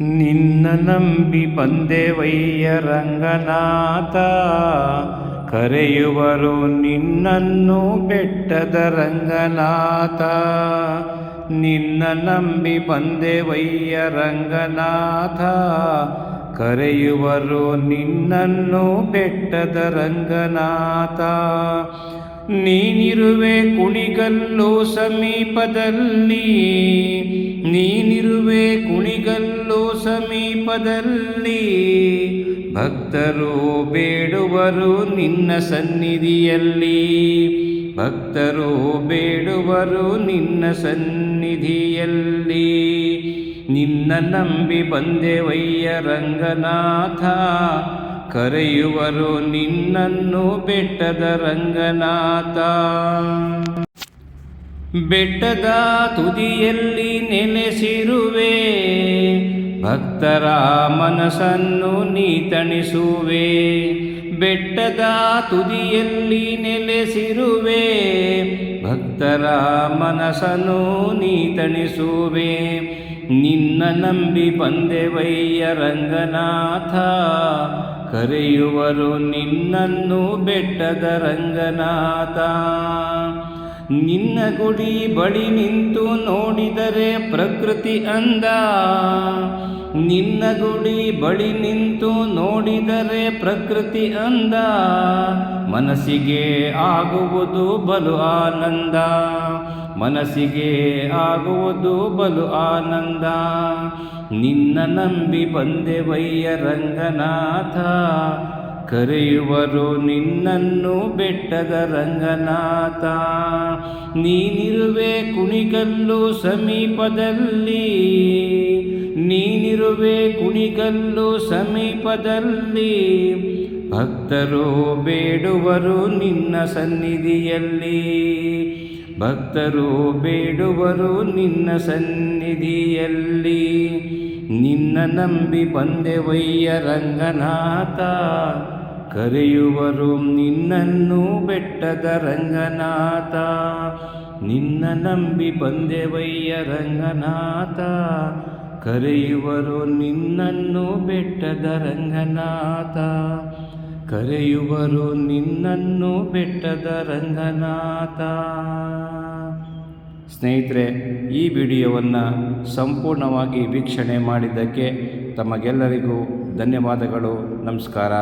ನಿನ್ನ ನಂಬಿ ಬಂದೆವಯ್ಯ ರಂಗನಾಥ. ಕರೆಯುವರು ನಿನ್ನನ್ನು ಬೆಟ್ಟದ ರಂಗನಾಥ. ನಿನ್ನ ನಂಬಿ ಬಂದೆವಯ್ಯ ರಂಗನಾಥ. ಕರೆಯುವರು ನಿನ್ನನ್ನು ಬೆಟ್ಟದ ರಂಗನಾಥ. ನೀನಿರುವೆ ಕುಣಿಗಲ್ಲು ಸಮೀಪದಲ್ಲಿ. ಸಮೀಪದಲ್ಲಿ ಭಕ್ತರು ಬೇಡುವರು ನಿನ್ನ ಸನ್ನಿಧಿಯಲ್ಲಿ. ಭಕ್ತರು ಬೇಡುವರು ನಿನ್ನ ಸನ್ನಿಧಿಯಲ್ಲಿ. ನಿನ್ನ ನಂಬಿ ಬಂದೆವಯ್ಯ ರಂಗನಾಥ. ಕರೆಯುವರು ನಿನ್ನನ್ನು ಬೆಟ್ಟದ ರಂಗನಾಥ. ಬೆಟ್ಟದ ತುದಿಯಲ್ಲಿ ನೆಲೆಸಿರುವೆ ಭಕ್ತರ ಮನಸ್ಸನ್ನು ನೀತಣಿಸುವೆ. ಬೆಟ್ಟದ ತುದಿಯಲ್ಲಿ ನೆಲೆಸಿರುವೆ ಭಕ್ತರ ಮನಸ್ಸನ್ನು ನೀತಣಿಸುವೆ. ನಿನ್ನ ನಂಬಿ ಬಂದೆವಯ್ಯ ರಂಗನಾಥ, ಕರೆಯುವರು ನಿನ್ನನ್ನು ಬೆಟ್ಟದ ರಂಗನಾಥ. ನಿನ್ನ ಗುಡಿ ಬಳಿ ನಿಂತು ನೋಡಿದರೆ ಪ್ರಕೃತಿ ಅಂದ. ನಿನ್ನ ಗುಡಿ ಬಳಿ ನಿಂತು ನೋಡಿದರೆ ಪ್ರಕೃತಿ ಅಂದ. ಮನಸ್ಸಿಗೆ ಆಗುವುದು ಬಲು ಆನಂದ. ಮನಸ್ಸಿಗೆ ಆಗುವುದು ಬಲು ಆನಂದ. ನಿನ್ನ ನಂಬಿ ಬಂದೆವಯ್ಯ ರಂಗನಾಥ ಕರೆಯುವರು, ನಿನ್ನನ್ನು ಬೆಟ್ಟದ ರಂಗನಾಥ ನೀನಿರುವೆ ಕುಣಿಗಲ್ಲು ಸಮೀಪದಲ್ಲಿ ನೀನಿರುವೆ ಕುಣಿಗಲ್ಲು ಸಮೀಪದಲ್ಲಿ, ಭಕ್ತರು ಬೇಡುವರು ನಿನ್ನ ಸನ್ನಿಧಿಯಲ್ಲಿ, ಭಕ್ತರು ಬೇಡುವರು ನಿನ್ನ ಸನ್ನಿಧಿಯಲ್ಲಿ ನಿನ್ನ ನಂಬಿ ಬಂದೆವಯ್ಯ ರಂಗನಾಥ. ಕರೆಯುವರು ನಿನ್ನನ್ನು ಬೆಟ್ಟದ ರಂಗನಾಥ. ನಿನ್ನ ನಂಬಿ ಬಂದೆವಯ್ಯ ರಂಗನಾಥ. ಕರೆಯುವರು ನಿನ್ನನ್ನು ಬೆಟ್ಟದ ರಂಗನಾಥ. ಕರೆಯುವರು ನಿನ್ನನ್ನು ಬೆಟ್ಟದ ರಂಗನಾಥ. ಸ್ನೇಹಿತರೆ ಈ ವಿಡಿಯೋವನ್ನು ಸಂಪೂರ್ಣವಾಗಿ ವೀಕ್ಷಣೆ ಮಾಡಿದ್ದಕ್ಕೆ ತಮಗೆಲ್ಲರಿಗೂ ಧನ್ಯವಾದಗಳು. ನಮಸ್ಕಾರ.